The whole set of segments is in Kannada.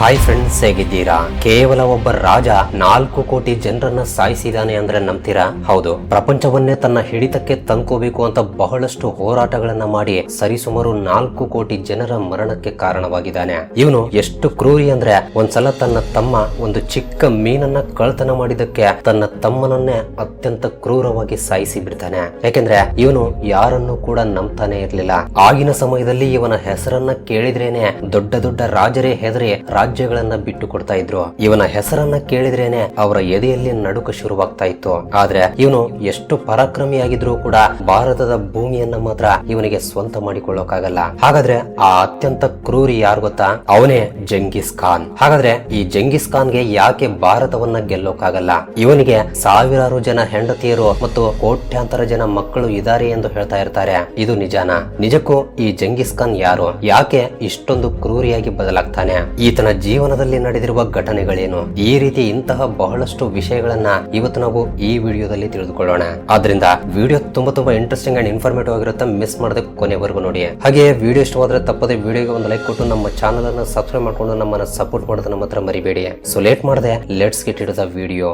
ಹಾಯ್ ಫ್ರೆಂಡ್ಸ್ ಹೇಗಿದ್ದೀರಾ? ಕೇವಲ ಒಬ್ಬ ರಾಜ ನಾಲ್ಕು ಕೋಟಿ ಜನರನ್ನ ಸಾಯಿಸಿದಾನೆ ಅಂದ್ರೆ ನಂಬ್ತೀರಾ? ಹೌದು. ಪ್ರಪಂಚವನ್ನೇ ತನ್ನ ಹಿಡಿತಕ್ಕೆ ತಂದ್ಕೋಬೇಕು ಅಂತ ಬಹಳಷ್ಟು ಹೋರಾಟಗಳನ್ನ ಮಾಡಿ ಸರಿಸುಮಾರು ನಾಲ್ಕು ಕೋಟಿ ಜನರ ಮರಣಕ್ಕೆ ಕಾರಣವಾಗಿದ್ದಾನೆ. ಇವನು ಎಷ್ಟು ಕ್ರೂರಿ ಅಂದ್ರೆ ಒಂದ್ಸಲ ತನ್ನ ತಮ್ಮ ಒಂದು ಚಿಕ್ಕ ಮೀನನ್ನ ಕಳ್ತನ ಮಾಡಿದಕ್ಕೆ ತನ್ನ ತಮ್ಮನನ್ನೇ ಅತ್ಯಂತ ಕ್ರೂರವಾಗಿ ಸಾಯಿಸಿ ಬಿಡ್ತಾನೆ ಯಾಕೆಂದ್ರೆ ಇವನು ಯಾರನ್ನು ಕೂಡ ನಂಬ್ತಾನೆ ಇರ್ಲಿಲ್ಲ. ಆಗಿನ ಸಮಯದಲ್ಲಿ ಇವನ ಹೆಸರನ್ನ ಕೇಳಿದ್ರೇನೆ ದೊಡ್ಡ ದೊಡ್ಡ ರಾಜರೇ ಹೆದರಿ ರಾಜ್ಯಗಳನ್ನ ಬಿಟ್ಟು ಕೊಡ್ತಾ ಇದ್ರು. ಇವನ ಹೆಸರನ್ನ ಕೇಳಿದ್ರೇನೆ ಅವರ ಎದೆಯಲ್ಲಿ ನಡುಕ ಶುರುವಾಗ್ತಾ ಇತ್ತು. ಆದ್ರೆ ಇವನು ಎಷ್ಟು ಪರಾಕ್ರಮಿಯಾಗಿದ್ರೂ ಕೂಡ ಭಾರತದ ಭೂಮಿಯನ್ನ ಮಾತ್ರ ಇವನಿಗೆ ಸ್ವಂತ ಮಾಡಿಕೊಳ್ಳೋಕಾಗಲ್ಲ. ಹಾಗಾದ್ರೆ ಆ ಅತ್ಯಂತ ಕ್ರೂರಿ ಯಾರು ಗೊತ್ತಾ? ಅವನೇ ಜಂಗಿಸ್ ಖಾನ್. ಹಾಗಾದ್ರೆ ಈ ಜಂಗಿಸ್ ಖಾನ್ಗೆ ಯಾಕೆ ಭಾರತವನ್ನ ಗೆಲ್ಲೋಕಾಗಲ್ಲ? ಇವನಿಗೆ ಸಾವಿರಾರು ಜನ ಹೆಂಡತಿಯರು ಮತ್ತು ಕೋಟ್ಯಾಂತರ ಜನ ಮಕ್ಕಳು ಇದ್ದಾರೆ ಎಂದು ಹೇಳ್ತಾ ಇರ್ತಾರೆ. ಇದು ನಿಜಾನ? ನಿಜಕ್ಕೂ ಈ ಜಂಗಿಸ್ ಖಾನ್ ಯಾರು? ಯಾಕೆ ಇಷ್ಟೊಂದು ಕ್ರೂರಿಯಾಗಿ ಬದಲಾಗ್ತಾನೆ? ಈತನ ಜೀವನದಲ್ಲಿ ನಡೆದಿರುವ ಘಟನೆಗಳೇನು? ಈ ರೀತಿ ಇಂತಹ ಬಹಳಷ್ಟು ವಿಷಯಗಳನ್ನ ಇವತ್ತು ನಾವು ಈ ವಿಡಿಯೋದಲ್ಲಿ ತಿಳಿದುಕೊಳ್ಳೋಣ. ಆದ್ರಿಂದ ವಿಡಿಯೋ ತುಂಬಾ ತುಂಬಾ ಇಂಟ್ರೆಸ್ಟಿಂಗ್ ಅಂಡ್ ಇನ್ಫಾರ್ಮೇಟಿವ್ ಆಗಿರುತ್ತೆ. ಮಿಸ್ ಮಾಡದೆ ಕೊನೆವರೆಗೂ ನೋಡಿ. ಹಾಗೆ ವಿಡಿಯೋ ಇಷ್ಟವಾದ್ರೆ ತಪ್ಪದೆ ವಿಡಿಯೋಗೆ ಒಂದು ಲೈಕ್ ಕೊಟ್ಟು ನಮ್ಮ ಚಾನಲ್ ಅನ್ನು ಸಬ್ಸ್ಕ್ರೈಬ್ ಮಾಡ್ಕೊಂಡು ನಮ್ಮನ್ನ ಸಪೋರ್ಟ್ ಮಾಡೋದನ್ನ ಮಾತ್ರ ಮರಿಬೇಡಿ. ಸೊ ಲೇಟ್ ಮಾಡದೆ let's get it the video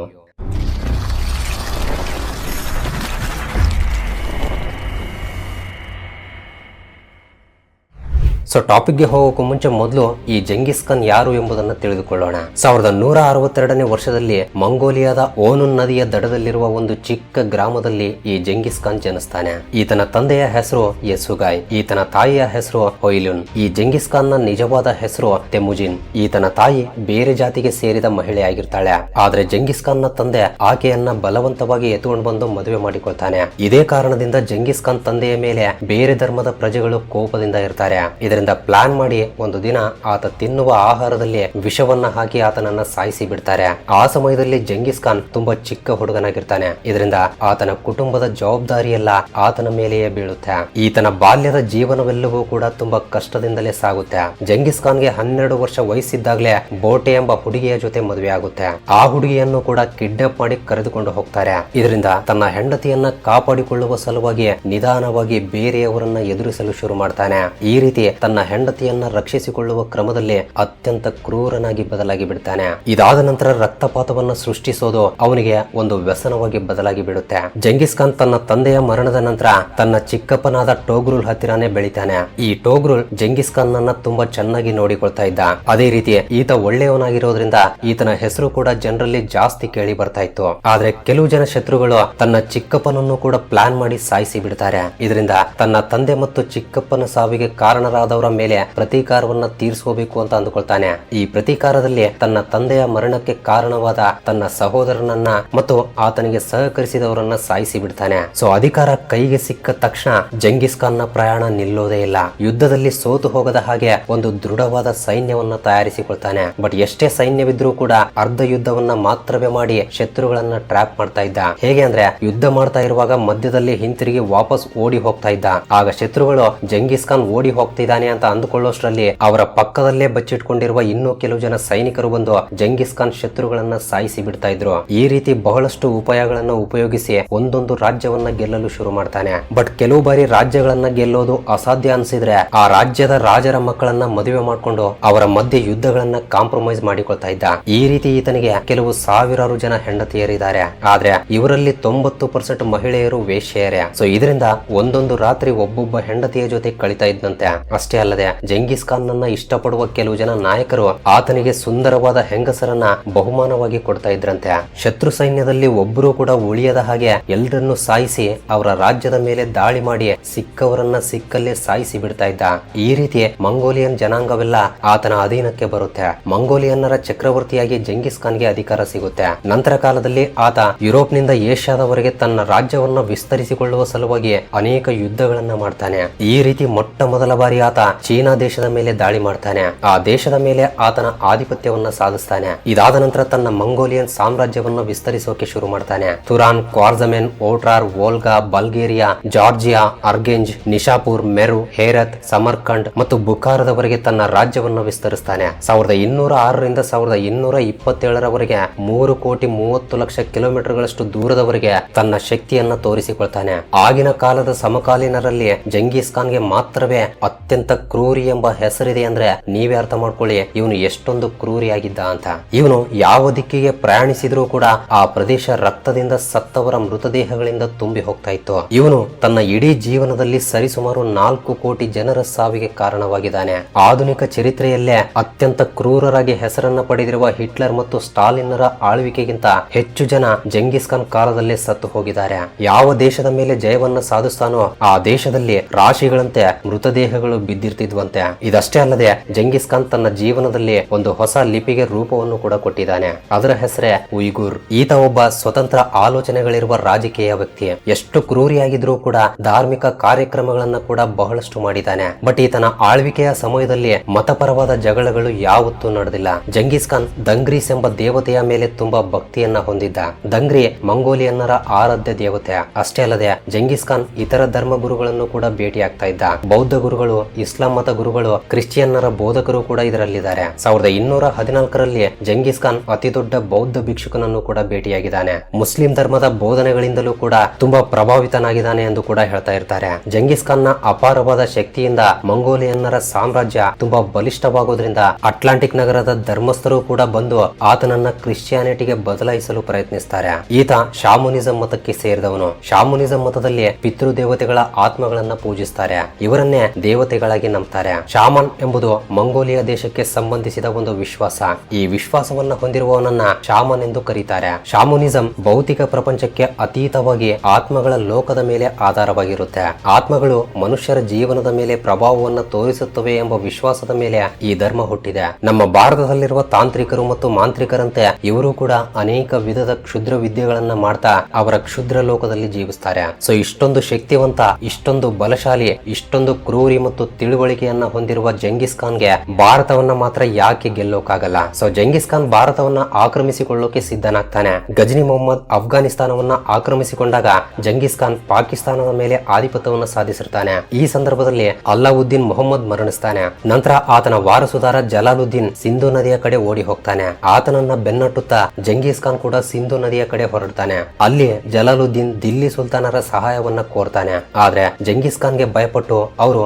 so ಟಾಪಿಕ್ಗೆ ಹೋಗೋಕ್ಕೂ ಮುಂಚೆ ಮೊದಲು ಈ ಜಂಗಿಸ್ ಖಾನ್ ಯಾರು ಎಂಬುದನ್ನು ತಿಳಿದುಕೊಳ್ಳೋಣ. ಸಾವಿರದ ನೂರ ಅರವತ್ತೆರಡನೇ ವರ್ಷದಲ್ಲಿ ಮಂಗೋಲಿಯಾದ ಓನುನ್ ನದಿಯ ದಡದಲ್ಲಿರುವ ಒಂದು ಚಿಕ್ಕ ಗ್ರಾಮದಲ್ಲಿ ಈ ಜಂಗಿಸ್ ಖಾನ್ ಜನಿಸ್ತಾನೆ. ಈತನ ತಂದೆಯ ಹೆಸರು ಯಸುಗಾಯ್, ಈತನ ತಾಯಿಯ ಹೆಸರು ಹೊಯ್ಲುನ್, ಈ ಜಂಗಿಸ್ ಖಾನ್ನ ನಿಜವಾದ ಹೆಸರು ತೆಮುಜಿನ್. ಈತನ ತಾಯಿ ಬೇರೆ ಜಾತಿಗೆ ಸೇರಿದ ಮಹಿಳೆಯಾಗಿರ್ತಾಳೆ ಆದ್ರೆ ಜಂಗಿಸ್ ಖಾನ್ನ ತಂದೆ ಆಕೆಯನ್ನ ಬಲವಂತವಾಗಿ ಎತ್ಕೊಂಡು ಬಂದು ಮದುವೆ ಮಾಡಿಕೊಳ್ತಾನೆ. ಇದೇ ಕಾರಣದಿಂದ ಜಂಗಿಸ್ ಖಾನ್ ತಂದೆಯ ಮೇಲೆ ಬೇರೆ ಧರ್ಮದ ಪ್ರಜೆಗಳು ಕೋಪದಿಂದ ಇರ್ತಾರೆ. ಇದರಿಂದ ಪ್ಲಾನ್ ಮಾಡಿ ಒಂದು ದಿನ ಆತ ತಿನ್ನುವ ಆಹಾರದಲ್ಲಿ ವಿಷವನ್ನ ಹಾಕಿ ಆತನನ್ನ ಸಾಯಿಸಿ ಬಿಡ್ತಾರೆ. ಆ ಸಮಯದಲ್ಲಿ ಜಂಗಿಸ್ ಖಾನ್ ತುಂಬಾ ಚಿಕ್ಕ ಹುಡುಗನಾಗಿರ್ತಾನೆ. ಇದರಿಂದ ಆತನ ಕುಟುಂಬದ ಜವಾಬ್ದಾರಿ ಎಲ್ಲ ಆತನ ಮೇಲೆಯೇ ಬೀಳುತ್ತೆ. ಈತನ ಬಾಲ್ಯದ ಜೀವನವೆಲ್ಲವೂ ಕೂಡ ತುಂಬಾ ಕಷ್ಟದಿಂದಲೇ ಸಾಗುತ್ತೆ. ಜಂಗಿಸ್ ಖಾನ್ಗೆ ಹನ್ನೆರಡು ವರ್ಷ ವಯಸ್ಸಿದ್ದಾಗಲೇ ಬೋಟೆ ಎಂಬ ಹುಡುಗಿಯ ಜೊತೆ ಮದುವೆ ಆಗುತ್ತೆ. ಆ ಹುಡುಗಿಯನ್ನು ಕೂಡ ಕಿಡ್ನಾಪ್ ಮಾಡಿ ಕರೆದುಕೊಂಡು ಹೋಗ್ತಾರೆ. ಇದರಿಂದ ತನ್ನ ಹೆಂಡತಿಯನ್ನ ಕಾಪಾಡಿಕೊಳ್ಳುವ ಸಲುವಾಗಿ ನಿಧಾನವಾಗಿ ಬೇರೆಯವರನ್ನ ಎದುರಿಸಲು ಶುರು ಮಾಡ್ತಾನೆ. ಈ ರೀತಿ ತನ್ನ ಹೆಂಡತಿಯನ್ನ ರಕ್ಷಿಸಿಕೊಳ್ಳುವ ಕ್ರಮದಲ್ಲಿ ಅತ್ಯಂತ ಕ್ರೂರನಾಗಿ ಬದಲಾಗಿ ಬಿಡ್ತಾನೆ. ಇದಾದ ನಂತರ ರಕ್ತಪಾತವನ್ನ ಸೃಷ್ಟಿಸೋದು ಅವನಿಗೆ ಒಂದು ವ್ಯಸನವಾಗಿ ಬದಲಾಗಿ ಬಿಡುತ್ತೆ. ಜಂಗಿಸ್ ಖಾನ್ ತನ್ನ ತಂದೆಯ ಮರಣದ ನಂತರ ತನ್ನ ಚಿಕ್ಕಪ್ಪನಾದ ಟೋಗ್ರುಲ್ ಹತ್ತಿರಾನೇ ಬೆಳಿತಾನೆ. ಈ ಟೋಗ್ರುಲ್ ಜಂಗಿಸ್ ಖಾನ್ ನನ್ನ ತುಂಬಾ ಚೆನ್ನಾಗಿ ನೋಡಿಕೊಳ್ತಾ ಇದ್ದ. ಅದೇ ರೀತಿ ಈತ ಒಳ್ಳೆಯವನಾಗಿರೋದ್ರಿಂದ ಈತನ ಹೆಸರು ಕೂಡ ಜನರಲ್ಲಿ ಜಾಸ್ತಿ ಕೇಳಿ ಬರ್ತಾ ಇತ್ತು. ಆದ್ರೆ ಕೆಲವು ಜನ ಶತ್ರುಗಳು ತನ್ನ ಚಿಕ್ಕಪ್ಪನನ್ನು ಕೂಡ ಪ್ಲಾನ್ ಮಾಡಿ ಸಾಯಿಸಿ ಬಿಡ್ತಾರೆ. ಇದರಿಂದ ತನ್ನ ತಂದೆ ಮತ್ತು ಚಿಕ್ಕಪ್ಪನ ಸಾವಿಗೆ ಕಾರಣರಾದವರ ಮೇಲೆ ಪ್ರತೀಕಾರವನ್ನ ತೀರಿಸ್ಕೋಬೇಕು ಅಂತ ಅಂದುಕೊಳ್ತಾನೆ. ಈ ಪ್ರತೀಕಾರದಲ್ಲಿ ತನ್ನ ತಂದೆಯ ಮರಣಕ್ಕೆ ಕಾರಣವಾದ ತನ್ನ ಸಹೋದರನನ್ನ ಮತ್ತು ಆತನಿಗೆ ಸಹಕರಿಸಿದವರನ್ನ ಸಾಯಿಸಿ ಬಿಡ್ತಾನೆ. ಸೊ, ಅಧಿಕಾರ ಕೈಗೆ ಸಿಕ್ಕ ತಕ್ಷಣ ಜಂಗಿಸ್ ಖಾನ್ ಪ್ರಯಾಣ ನಿಲ್ಲೋದೇ ಇಲ್ಲ. ಯುದ್ಧದಲ್ಲಿ ಸೋತು ಹೋಗದ ಹಾಗೆ ಒಂದು ದೃಢವಾದ ಸೈನ್ಯವನ್ನ ತಯಾರಿಸಿಕೊಳ್ತಾನೆ. ಬಟ್ ಎಷ್ಟೇ ಸೈನ್ಯವಿದ್ರೂ ಕೂಡ ಅರ್ಧ ಯುದ್ಧವನ್ನ ಮಾತ್ರವೇ ಮಾಡಿ ಶತ್ರುಗಳನ್ನ ಟ್ರ್ಯಾಪ್ ಮಾಡ್ತಾ ಇದ್ದ. ಹೇಗೆ ಅಂದ್ರೆ, ಯುದ್ಧ ಮಾಡ್ತಾ ಇರುವಾಗ ಮಧ್ಯದಲ್ಲಿ ಹಿಂತಿರುಗಿ ವಾಪಸ್ ಓಡಿ ಹೋಗ್ತಾ ಇದ್ದ. ಆಗ ಶತ್ರುಗಳು ಜಂಗಿಸ್ ಖಾನ್ ಓಡಿ ಹೋಗ್ತಿದ್ದಾನೆ ಅಂತ ಅಂದುಕೊಳ್ಳೋಷ್ಟರಲ್ಲಿ ಅವರ ಪಕ್ಕದಲ್ಲೇ ಬಚ್ಚಿಟ್ಕೊಂಡಿರುವ ಇನ್ನೂ ಕೆಲವು ಜನ ಸೈನಿಕರು ಬಂದು ಜಂಗಿಸ್ ಖಾನ್ ಶತ್ರುಗಳನ್ನ ಸಾಯಿಸಿ ಬಿಡ್ತಾ ಇದ್ರು. ಈ ರೀತಿ ಬಹಳಷ್ಟು ಉಪಾಯಗಳನ್ನ ಉಪಯೋಗಿಸಿ ಒಂದೊಂದು ರಾಜ್ಯವನ್ನ ಗೆಲ್ಲಲು ಶುರು ಮಾಡ್ತಾನೆ. ಬಟ್ ಕೆಲವು ಬಾರಿ ರಾಜ್ಯಗಳನ್ನ ಗೆಲ್ಲೋದು ಅಸಾಧ್ಯ ಅನ್ಸಿದ್ರೆ ಆ ರಾಜ್ಯದ ರಾಜರ ಮಕ್ಕಳನ್ನ ಮದುವೆ ಮಾಡ್ಕೊಂಡು ಅವರ ಮಧ್ಯೆ ಯುದ್ಧಗಳನ್ನ ಕಾಂಪ್ರಮೈಸ್ ಮಾಡಿಕೊಳ್ತಾ ಇದ್ದ. ಈ ರೀತಿ ಈತನಿಗೆ ಕೆಲವು ಸಾವಿರಾರು ಜನ ಹೆಂಡತಿಯರಿದ್ದಾರೆ. ಆದ್ರೆ ಇವರಲ್ಲಿ ತೊಂಬತ್ತು ಪರ್ಸೆಂಟ್ ಮಹಿಳೆಯರು ವೇಶ್ಯೆಯರೇ. ಸೊ ಇದರಿಂದ ಒಂದೊಂದು ರಾತ್ರಿ ಒಬ್ಬೊಬ್ಬ ಹೆಂಡತಿಯ ಜೊತೆ ಕಳಿತಾ ಇದ್ದಂತೆ ಅಷ್ಟೇ ಅಲ್ಲದೆ ಜಂಗಿಸ್ ಖಾನ್ ನನ್ನ ಇಷ್ಟಪಡುವ ಕೆಲವು ಜನ ನಾಯಕರು ಆತನಿಗೆ ಸುಂದರವಾದ ಹೆಂಗಸರನ್ನ ಬಹುಮಾನವಾಗಿ ಕೊಡ್ತಾ ಇದ್ರಂತೆ. ಶತ್ರು ಸೈನ್ಯದಲ್ಲಿ ಒಬ್ಬರು ಕೂಡ ಉಳಿಯದ ಹಾಗೆ ಎಲ್ಲರನ್ನು ಸಾಯಿಸಿ ಅವರ ರಾಜ್ಯದ ಮೇಲೆ ದಾಳಿ ಮಾಡಿ ಸಿಕ್ಕವರನ್ನ ಸಿಕ್ಕಲ್ಲೇ ಸಾಯಿಸಿ ಬಿಡ್ತಾ ಇದ್ದ. ಈ ರೀತಿ ಮಂಗೋಲಿಯನ್ ಜನಾಂಗವೆಲ್ಲ ಆತನ ಅಧೀನಕ್ಕೆ ಬರುತ್ತೆ. ಮಂಗೋಲಿಯನ್ನರ ಚಕ್ರವರ್ತಿಯಾಗಿ ಜಂಗಿಸ್ ಖಾನ್ಗೆ ಅಧಿಕಾರ ಸಿಗುತ್ತೆ. ನಂತರ ಕಾಲದಲ್ಲಿ ಆತ ಯುರೋಪ್ನಿಂದ ಏಷ್ಯಾದವರೆಗೆ ತನ್ನ ರಾಜ್ಯವನ್ನ ವಿಸ್ತರಿಸಿಕೊಳ್ಳುವ ಸಲುವಾಗಿ ಅನೇಕ ಯುದ್ಧಗಳನ್ನ ಮಾಡ್ತಾನೆ. ಈ ರೀತಿ ಮೊಟ್ಟ ಮೊದಲ ಬಾರಿ ಆತ ಚೀನಾ ದೇಶದ ಮೇಲೆ ದಾಳಿ ಮಾಡ್ತಾನೆ. ಆ ದೇಶದ ಮೇಲೆ ಆತನ ಆಧಿಪತ್ಯವನ್ನ ಸಾಧಿಸ್ತಾನೆ. ಇದಾದ ನಂತರ ತನ್ನ ಮಂಗೋಲಿಯನ್ ಸಾಮ್ರಾಜ್ಯವನ್ನು ವಿಸ್ತರಿಸೋಕೆ ಶುರು ಮಾಡ್ತಾನೆ. Turan Khwarazm Otrar, Volga, Bulgaria, Georgia, Urgench, Nishapur, Merv, Herat, Samarkand ಮತ್ತು ಬುಖಾರದವರೆಗೆ ತನ್ನ ರಾಜ್ಯವನ್ನ ವಿಸ್ತರಿಸ್ತಾನೆ. ಸಾವಿರದ ಇನ್ನೂರ ಆರರಿಂದ ಸಾವಿರದ ಇನ್ನೂರ ಇಪ್ಪತ್ತೇಳರವರೆಗೆ ಮೂರು ಕೋಟಿ ಮೂವತ್ತು ಲಕ್ಷ ಕಿಲೋಮೀಟರ್ಗಳಷ್ಟು ದೂರದವರೆಗೆ ತನ್ನ ಶಕ್ತಿಯನ್ನ ತೋರಿಸಿಕೊಳ್ತಾನೆ. ಆಗಿನ ಕಾಲದ ಸಮಕಾಲೀನರಲ್ಲಿ ಜಂಗೀಸ್ ಖಾನ್ಗೆ ಮಾತ್ರವೇ ಅತ್ಯಂತ ಕ್ರೂರಿ ಎಂಬ ಹೆಸರಿದೆ ಅಂದ್ರೆ ನೀವೇ ಅರ್ಥ ಮಾಡ್ಕೊಳ್ಳಿ, ಇವನು ಎಷ್ಟೊಂದು ಕ್ರೂರಿಯಾಗಿದ್ದ ಅಂತ. ಇವನು ಯಾವ ದಿಕ್ಕಿಗೆ ಪ್ರಯಾಣಿಸಿದ್ರೂ ಕೂಡ ಆ ಪ್ರದೇಶ ರಕ್ತದಿಂದ ಸತ್ತವರ ಮೃತದೇಹಗಳಿಂದ ತುಂಬಿ ಹೋಗ್ತಾ ಇತ್ತು. ಇವನು ತನ್ನ ಇಡೀ ಜೀವನದಲ್ಲಿ ಸರಿಸುಮಾರು ನಾಲ್ಕು ಕೋಟಿ ಜನರ ಸಾವಿಗೆ ಕಾರಣವಾಗಿದ್ದಾನೆ. ಆಧುನಿಕ ಚರಿತ್ರೆಯಲ್ಲೇ ಅತ್ಯಂತ ಕ್ರೂರರಾಗಿ ಹೆಸರನ್ನ ಪಡೆದಿರುವ ಹಿಟ್ಲರ್ ಮತ್ತು ಸ್ಟಾಲಿನ್ನರ ಆಳ್ವಿಕೆಗಿಂತ ಹೆಚ್ಚು ಜನ ಜಂಗಿಸ್ ಖಾನ್ ಕಾಲದಲ್ಲೇ ಸತ್ತು ಹೋಗಿದ್ದಾರೆ. ಯಾವ ದೇಶದ ಮೇಲೆ ಜಯವನ್ನ ಸಾಧಿಸ್ತಾನೋ ಆ ದೇಶದಲ್ಲಿ ರಾಶಿಗಳಂತೆ ಮೃತದೇಹಗಳು ಬಿದ್ದಿರ್ತಿದ್ವಂತೆ ಇದಷ್ಟೇ ಅಲ್ಲದೆ ಜಂಗಿಸ್ ಖಾನ್ ತನ್ನ ಜೀವನದಲ್ಲಿ ಒಂದು ಹೊಸ ಲಿಪಿಗೆ ರೂಪವನ್ನು ಕೂಡ ಕೊಟ್ಟಿದ್ದಾನೆ. ಅದರ ಹೆಸರೇ ಉಯ್ಗುರ್. ಈತ ಒಬ್ಬ ಸ್ವತಂತ್ರ ಆಲೋಚನೆಗಳಿರುವ ರಾಜಕೀಯ ವ್ಯಕ್ತಿ. ಎಷ್ಟು ಕ್ರೂರಿಯಾಗಿದ್ರೂ ಕೂಡ ಧಾರ್ಮಿಕ ಕಾರ್ಯಕ್ರಮಗಳನ್ನ ಕೂಡ ಬಹಳಷ್ಟು ಮಾಡಿದ್ದಾನೆ. ಬಟ್ ಈತನ ಆಳ್ವಿಕೆಯ ಸಮಯದಲ್ಲಿ ಮತಪರವಾದ ಜಗಳಗಳು ಯಾವತ್ತೂ ನಡೆದಿಲ್ಲ. ಜಂಗೀಸ್ ಖಾನ್ ದಂಗ್ರೀಸ್ ಎಂಬ ದೇವತೆಯ ಮೇಲೆ ತುಂಬಾ ಭಕ್ತಿಯನ್ನ ಹೊಂದಿದ್ದ. ದಂಗ್ರಿ ಮಂಗೋಲಿಯನ್ನರ ಆರಾಧ್ಯ ದೇವತೆ. ಅಷ್ಟೇ ಅಲ್ಲದೆ ಜಂಗೀಸ್ ಖಾನ್ ಇತರ ಧರ್ಮ ಗುರುಗಳನ್ನು ಕೂಡ ಭೇಟಿಯಾಗ್ತಾ ಇದ್ದ. ಬೌದ್ಧ ಗುರುಗಳು ಇಸ್ಲಾಂ ಮತ ಗುರುಗಳು, ಕ್ರಿಶ್ಚಿಯನ್ನರ ಬೋಧಕರು ಕೂಡ ಇದರಲ್ಲಿದ್ದಾರೆ. ಸಾವಿರದ ಇನ್ನೂರ ಹದಿನಾಲ್ಕರಲ್ಲಿ ಜಂಗೀಸ್ ಖಾನ್ ಅತಿ ದೊಡ್ಡ ಬೌದ್ಧ ಭಿಕ್ಷುಕನನ್ನು ಕೂಡ ಭೇಟಿಯಾಗಿದ್ದಾನೆ. ಮುಸ್ಲಿಂ ಧರ್ಮದ ಬೋಧನೆಗಳಿಂದಲೂ ಕೂಡ ತುಂಬಾ ಪ್ರಭಾವಿತನಾಗಿದ್ದಾನೆ ಎಂದು ಕೂಡ ಹೇಳ್ತಾ ಇರ್ತಾರೆ. ಜಂಗೀಸ್ ಖಾನ್ನ ಅಪಾರವಾದ ಶಕ್ತಿಯಿಂದ ಮಂಗೋಲಿಯನ್ನರ ಸಾಮ್ರಾಜ್ಯ ತುಂಬಾ ಬಲಿಷ್ಠವಾಗೋದ್ರಿಂದ ಅಟ್ಲಾಂಟಿಕ್ ನಗರದ ಧರ್ಮಸ್ಥರು ಕೂಡ ಬಂದು ಆತನನ್ನ ಕ್ರಿಶ್ಚಿಯಾನಿಟಿಗೆ ಬದಲಾಯಿಸಲು ಪ್ರಯತ್ನಿಸ್ತಾರೆ. ಈತ ಶಾಮುನಿಸಂ ಮತಕ್ಕೆ ಸೇರಿದವನು. ಶಾಮುನಿಸಂ ಮತದಲ್ಲಿ ಪಿತೃ ದೇವತೆಗಳ ಆತ್ಮಗಳನ್ನ ಪೂಜಿಸ್ತಾರೆ. ಇವರನ್ನೇ ದೇವತೆಗಳಾಗಿ ನಂಬ್ತಾರೆ. ಶಾಮನ್ ಎಂಬುದು ಮಂಗೋಲಿಯಾ ದೇಶಕ್ಕೆ ಸಂಬಂಧಿಸಿದ ಒಂದು ವಿಶ್ವಾಸ. ಈ ವಿಶ್ವಾಸವನ್ನ ಹೊಂದಿರುವವನನ್ನ ಶಾಮನ್ ಎಂದು ಕರೀತಾರೆ. ಶಾಮುನಿಸಂ ಭೌತಿಕ ಪ್ರಪಂಚಕ್ಕೆ ಅತೀತವಾಗಿ ಆತ್ಮಗಳ ಲೋಕದ ಮೇಲೆ ಆಧಾರವಾಗಿರುತ್ತೆ. ಆತ್ಮಗಳು ಮನುಷ್ಯರ ಜೀವನದ ಮೇಲೆ ಪ್ರಭಾವವನ್ನು ತೋರಿಸುತ್ತವೆ ಎಂಬ ವಿಶ್ವಾಸದ ಮೇಲೆ ಈ ಧರ್ಮ ಹುಟ್ಟಿದೆ. ನಮ್ಮ ಭಾರತದಲ್ಲಿರುವ ತಾಂತ್ರಿಕರು ಮತ್ತು ಮಾಂತ್ರಿಕರಂತೆ ಇವರು ಕೂಡ ಅನೇಕ ವಿಧದ ಕ್ಷುದ್ರ ವಿದ್ಯೆಗಳನ್ನ ಮಾಡ್ತಾ ಅವರ ಕ್ಷುದ್ರ ಲೋಕದಲ್ಲಿ ಜೀವಿಸ್ತಾರೆ. ಸೊ, ಇಷ್ಟೊಂದು ಶಕ್ತಿವಂತ, ಇಷ್ಟೊಂದು ಬಲಶಾಲಿ, ಇಷ್ಟೊಂದು ಕ್ರೂರಿ ಮತ್ತು ತಿಳುವಳಿಕೆಯನ್ನ ಹೊಂದಿರುವ ಜಂಗಿಸ್ ಖಾನ್ಗೆ ಭಾರತವನ್ನ ಮಾತ್ರ ಯಾಕೆ ಗೆಲ್ಲೋಕಾಗಲ್ಲ? ಸೊ ಜಂಗಿಸ್ ಖಾನ್ ಭಾರತವನ್ನ ಆಕ್ರಮಿಸಿಕೊಳ್ಳೋಕೆ ಸಿದ್ಧನಾಗ್ತಾನೆ. ಗಜನಿ ಮೊಹಮ್ಮದ್ ಅಫ್ಘಾನಿಸ್ತಾನವನ್ನ ಆಕ್ರಮಿಸಿಕೊಂಡಾಗ ಜಂಗಿಸ್ ಖಾನ್ ಪಾಕಿಸ್ತಾನದ ಮೇಲೆ ಆಧಿಪತ್ಯವನ್ನು ಸಾಧಿಸಿರ್ತಾನೆ. ಈ ಸಂದರ್ಭದಲ್ಲಿ ಅಲ್ಲಾವುದ್ದೀನ್ ಮೊಹಮ್ಮದ್ ಮರಣಿಸ್ತಾನೆ. ನಂತರ ಆತನ ವಾರಸುದಾರ ಜಲಾಲುದ್ದೀನ್ ಸಿಂಧು ನದಿಯ ಕಡೆ ಓಡಿ ಹೋಗ್ತಾನೆ. ಆತನನ್ನ ಬೆನ್ನಟ್ಟುತ್ತಾ ಜಂಗೀಸ್ ಖಾನ್ ಕೂಡ ಸಿಂಧು ನದಿಯ ಕಡೆ ಹೊರಡ್ತಾನೆ. ಅಲ್ಲಿ ಜಲಾಲುದ್ದೀನ್ ದಿಲ್ಲಿ ಸುಲ್ತಾನರ ಸಹಾಯವನ್ನ ಕೋರ್ತಾನೆ. ಆದ್ರೆ ಜಂಗೀಸ್ ಖಾನ್ಗೆ ಭಯಪಟ್ಟು ಅವರು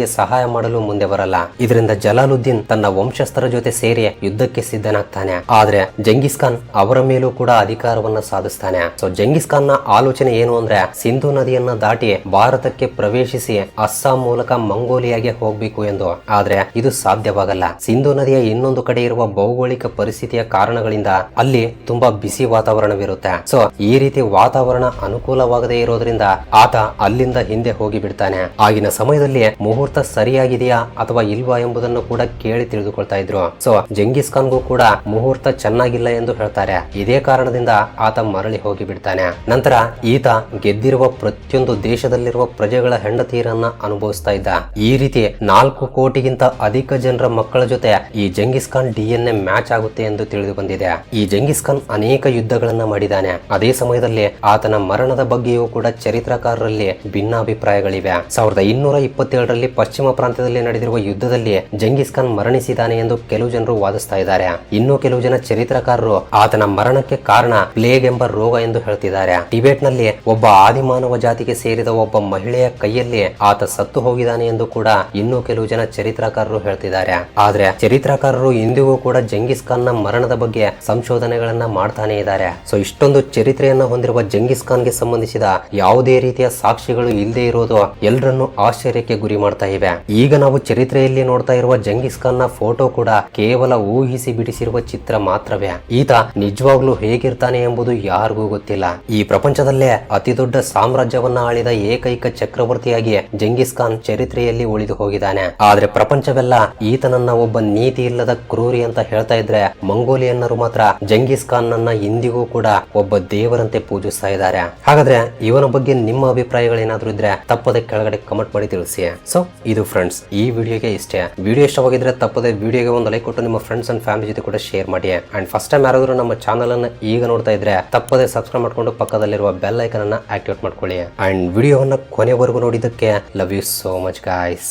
ಜಲಾಲುದ್ದೀನ್ಗೆ ಸಹಾಯ ಮಾಡಲು ಮುಂದೆ ಬರಲ್ಲ. ಇದರಿಂದ ಜಲಾಲುದ್ದೀನ್ ತನ್ನ ವಂಶಸ್ಥರ ಜೊತೆ ಸೇರಿ ಯುದ್ಧಕ್ಕೆ ಸಿದ್ಧನಾಗ್ತಾನೆ. ಆದ್ರೆ ಜಂಗಿಸ್ ಖಾನ್ ಅವರ ಮೇಲೂ ಕೂಡ ಅಧಿಕಾರವನ್ನ ಸಾಧಿಸ್ತಾನೆ. ಸೊ ಜಂಗಿಸ್ ಖಾನ್ನ ಆಲೋಚನೆ ಏನು ಅಂದ್ರೆ ಸಿಂಧು ನದಿಯನ್ನ ದಾಟಿ ಭಾರತಕ್ಕೆ ಪ್ರವೇಶಿಸಿ ಅಸ್ಸಾಂ ಮೂಲಕ ಮಂಗೋಲಿಯಾಗೆ ಹೋಗ್ಬೇಕು ಎಂದು. ಆದ್ರೆ ಇದು ಸಾಧ್ಯವಾಗಲ್ಲ. ಸಿಂಧು ನದಿಯ ಇನ್ನೊಂದು ಕಡೆ ಇರುವ ಭೌಗೋಳಿಕ ಪರಿಸ್ಥಿತಿಯ ಕಾರಣಗಳಿಂದ ಅಲ್ಲಿ ತುಂಬಾ ಬಿಸಿ ವಾತಾವರಣವಿರುತ್ತೆ. ಸೊ ಈ ರೀತಿ ವಾತಾವರಣ ಅನುಕೂಲವಾಗದೇ ಇರೋದ್ರಿಂದ ಆತ ಅಲ್ಲಿಂದ ಹಿಂದೆ ಹೋಗಿ ಬಿಡ್ತಾನೆ ಆಗಿನ ಸಮಯದಲ್ಲಿ ಮುಹೂರ್ತ ಸರಿಯಾಗಿದೆಯಾ ಅಥವಾ ಇಲ್ವಾ ಎಂಬುದನ್ನು ಕೂಡ ಕೇಳಿ ತಿಳಿದುಕೊಳ್ತಾ ಇದ್ರು. ಸೊ ಜಂಗೀಸ್ ಖಾನ್ಗೂ ಕೂಡ ಮುಹೂರ್ತ ಚೆನ್ನಾಗಿಲ್ಲ ಎಂದು ಹೇಳ್ತಾರೆ. ಇದೇ ಕಾರಣದಿಂದ ಆತ ಮರಳಿ ಹೋಗಿ ಬಿಡ್ತಾನೆ ನಂತರ ಈತ ಗೆದ್ದಿರುವ ಪ್ರತಿಯೊಂದು ದೇಶದಲ್ಲಿರುವ ಪ್ರಜೆಗಳ ಹೆಂಡತಿಯರನ್ನ ಅನುಭವಿಸ್ತಾ ಇದ್ದ. ಈ ರೀತಿ ನಾಲ್ಕು ಕೋಟಿಗಿಂತ ಅಧಿಕ ಜನರ ಮಕ್ಕಳ ಜೊತೆ ಈ ಜಂಗಿಸ್ ಖಾನ್ ಡಿಎನ್ಎ ಮ್ಯಾಚ್ ಆಗುತ್ತೆ ಎಂದು ತಿಳಿದು ಬಂದಿದೆ. ಈ ಜಂಗಿಸ್ ಖಾನ್ ಅನೇಕ ಯುದ್ಧಗಳನ್ನ ಮಾಡಿದಾನೆ. ಅದೇ ಸಮಯದಲ್ಲಿ ಆತನ ಮರಣದ ಬಗ್ಗೆಯೂ ಕೂಡ ಚರಿತ್ರಕಾರರಲ್ಲಿ ಭಿನ್ನಾಭಿಪ್ರಾಯಗಳಿವೆ. ಸಾವಿರದ ಇನ್ನೂರ ಇಪ್ಪತ್ತೇಳರಲ್ಲಿ ಪಶ್ಚಿಮ ಪ್ರಾಂತ್ಯದಲ್ಲಿ ನಡೆದಿರುವ ಯುದ್ಧದಲ್ಲಿ ಜಂಗಿಸ್ ಖಾನ್ ಮರಣಿಸಿದ್ದಾನೆ ಎಂದು ಕೆಲವು ಜನರು ವಾದಿಸ್ತಾ ಇದ್ದಾರೆ. ಇನ್ನು ಕೆಲವು ಜನ ಚರಿತ್ರಕಾರರು ಆತನ ಮರಣಕ್ಕೆ ಕಾರಣ ಪ್ಲೇಗ್ ಎಂಬ ರೋಗ ಎಂದು ಹೇಳ್ತಿದ್ದಾರೆ. ಟಿಬೆಟ್ನಲ್ಲಿ ಒಬ್ಬ ಆದಿಮಾನವ ಜಾತಿಗೆ ಸೇರಿದ ಒಬ್ಬ ಮಹಿಳೆಯ ಕೈಯಲ್ಲಿ ಆತ ಸತ್ತು ಹೋಗಿದ್ದಾನೆ ಎಂದು ಕೂಡ ಇನ್ನೂ ಕೆಲವು ಜನ ಚರಿತ್ರಕಾರರು ಹೇಳ್ತಿದ್ದಾರೆ. ಆದ್ರೆ ಚರಿತ್ರಕಾರರು ಇಂದಿಗೂ ಕೂಡ ಜಂಗಿಸ್ ಖಾನ್ನ ಮರಣದ ಬಗ್ಗೆ ಸಂಶೋಧನೆಗಳನ್ನ ಮಾಡ್ತಾನೆ ಇದ್ದಾರೆ. ಸೊ, ಇಷ್ಟೊಂದು ಚರಿತ್ರೆಯನ್ನ ಹೊಂದಿರುವ ಜಂಗಿಸ್ ಖಾನ್ಗೆ ಸಂಬಂಧಿಸಿದ ಯಾವುದೇ ರೀತಿಯ ಸಾಕ್ಷಿಗಳು ಇಲ್ಲದೆ ಇರೋದು ಎಲ್ಲರನ್ನು ಆಶ್ಚರ್ಯಕ್ಕೆ ಗುರಿ ಮಾಡ್ತಾ ಇವೆ. ಈಗ ನಾವು ಚರಿತ್ರೆಯಲ್ಲಿ ನೋಡ್ತಾ ಇರುವ ಜಂಗಿಸ್ ಖಾನ್ನ ಫೋಟೋ ಕೂಡ ಕೇವಲ ಊಹಿಸಿ ಬಿಡಿಸಿರುವ ಚಿತ್ರ ಮಾತ್ರವೇ. ಈತ ನಿಜವಾಗ್ಲೂ ಹೇಗಿರ್ತಾನೆ ಎಂಬುದು ಯಾರಿಗೂ ಗೊತ್ತಿಲ್ಲ. ಈ ಪ್ರಪಂಚದಲ್ಲೇ ಅತಿ ದೊಡ್ಡ ಸಾಮ್ರಾಜ್ಯವನ್ನ ಆಳಿದ ಏಕೈಕ ಚಕ್ರವರ್ತಿಯಾಗಿ ಜಂಗಿಸ್ ಖಾನ್ ಚರಿತ್ರೆಯಲ್ಲಿ ಉಳಿದು ಹೋಗಿದ್ದಾನೆ. ಆದ್ರೆ ಪ್ರಪಂಚವೆಲ್ಲ ಈತನನ್ನ ಒಬ್ಬ ನೀತಿ ಇಲ್ಲದ ಕ್ರೂರಿ ಅಂತ ಹೇಳ್ತಾ ಇದ್ರೆ ಮಂಗೋಲಿಯನ್ನರು ಮಾತ್ರ ಜಂಗಿಸ್ ಖಾನ್ ನನ್ನ ಇಂದಿಗೂ ಕೂಡ ಒಬ್ಬ ದೇವರಂತೆ ಪೂಜಿಸ್ತಾ ಇದ್ದಾರೆ. ಹಾಗಾದ್ರೆ ಇವನ ಬಗ್ಗೆ ನಿಮ್ಮ ಅಭಿಪ್ರಾಯಗಳೇನಾದ್ರೂ ಇದ್ರೆ ತಪ್ಪದೆ ಕೆಳಗಡೆ ಕಮೆಂಟ್ ಮಾಡಿ ತಿಳಿಸಿ. ಸೊ ಇದು ಫ್ರೆಂಡ್ಸ್ ಈ ವಿಡಿಯೋಗೆ ಇಷ್ಟೇ. ವಿಡಿಯೋ ಇಷ್ಟವಾಗಿದ್ರೆ ತಪ್ಪದೆ ವಿಡಿಯೋಗೆ ಒಂದು ಲೈಕ್ ಕೊಟ್ಟು ನಿಮ್ಮ ಫ್ರೆಂಡ್ಸ್ ಅಂಡ್ ಫ್ಯಾಮಿಲಿ ಜೊತೆ ಕೂಡ ಶೇರ್ ಮಾಡಿ. ಅಂಡ್ ಫಸ್ಟ್ ಟೈಮ್ ಯಾರಾದರೂ ನಮ್ಮ ಚಾನಲ್ ಅನ್ನು ಈಗ ನೋಡ್ತಾ ಇದ್ರೆ ತಪ್ಪದೆ ಸಬ್ಸ್ಕ್ರೈಬ್ ಮಾಡ್ಕೊಂಡು ಪಕ್ಕದಲ್ಲಿರುವ ಬೆಲ್ ಐಕನ್ ಅನ್ನ ಆಕ್ಟಿವೇಟ್ ಮಾಡ್ಕೊಳ್ಳಿ. ಅಂಡ್ ವಿಡಿಯೋವನ್ನ ಕೊನೆವರೆಗೂ ನೋಡಿದ್ದಕ್ಕೆ love you so much guys